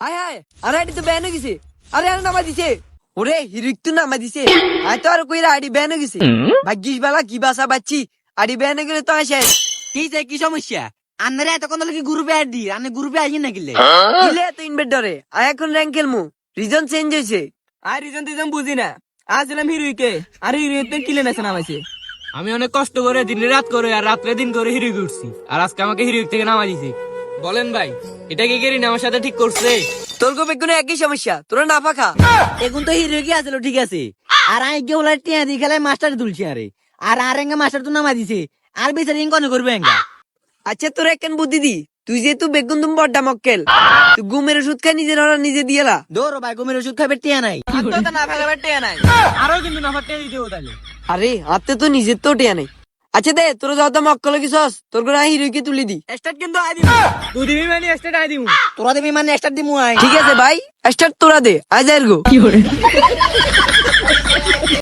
আয় আয়। আরে আইডি তো ব্যান হয়ে গেছে। আরে আরে নামা দিছে। ওরে হিরিক তো নামা দিছে। আয় তো আর কইরা আইডি ব্যান হয়ে গেছে। ভাগ্যিস বেলা কি বাসা বাচ্চি। আইডি ব্যান হয়ে গেলে তো আসে। কি যে কি সমস্যা? আন্নারে এতক্ষণ কি গ্রুপে অ্যাড দি আনে গ্রুপে আইন না কিলে কিলে তো ইনভেটরে আয় এখন র্যাঙ্ক খেলমু। রিজন চেঞ্জ হয়েছে। আর রিজন টিজন বুঝি না। আজ এলাম হিরুইকে। আর হিরুইতে কিলে নেছে নামাইছে। আমি অনেক কষ্ট করে দিন রাত করে আর রাত্রে দিন করে হিরুই উঠছি। আর আজকে আমাকে হিরুই থেকে নামা দিছে। বলেন ভাই এটা কি গেরি আমার সাথে ঠিক করছে। তোর গো বেগুনে একই সমস্যা তোরা না ফাঁকা এখন তো হিরো কি আসলো ঠিক আছে। আর আই কে ওলা টিয়া দি খেলায় মাস্টার তুলছি আরে। আর আর এঙ্গা মাস্টার তো নামা দিছে। আর বেচারি ইন কনে করবে এঙ্গা। আচ্ছা তোর একখান বুদ্ধি দি? তুই যেহেতু বেগুন তুম বড্ডা মক্কেল তুই গুমের ওষুধ খাই নিজের ওরা নিজে দিয়েলা দৌড় ভাই ঘুমের ওষুধ খাবে টিয়া নাই। না ফেলে টিয়া নাই। আরও কিন্তু না ফাটে দিতে তাহলে আরে হাতে তো নিজের তো টেয়া নেই। আচ্ছা দে তোর যত মক্কল কিসস তোর করে হিরোকে তুলি দি। স্টার্ট কিন্তু আই দিমু। তুই দিবি মানে স্টার্ট আই দিমু। তোরা দিবি মানে স্টার্ট দিমু আই। ঠিক আছে ভাই। স্টার্ট তোরা দে। আজ কি গো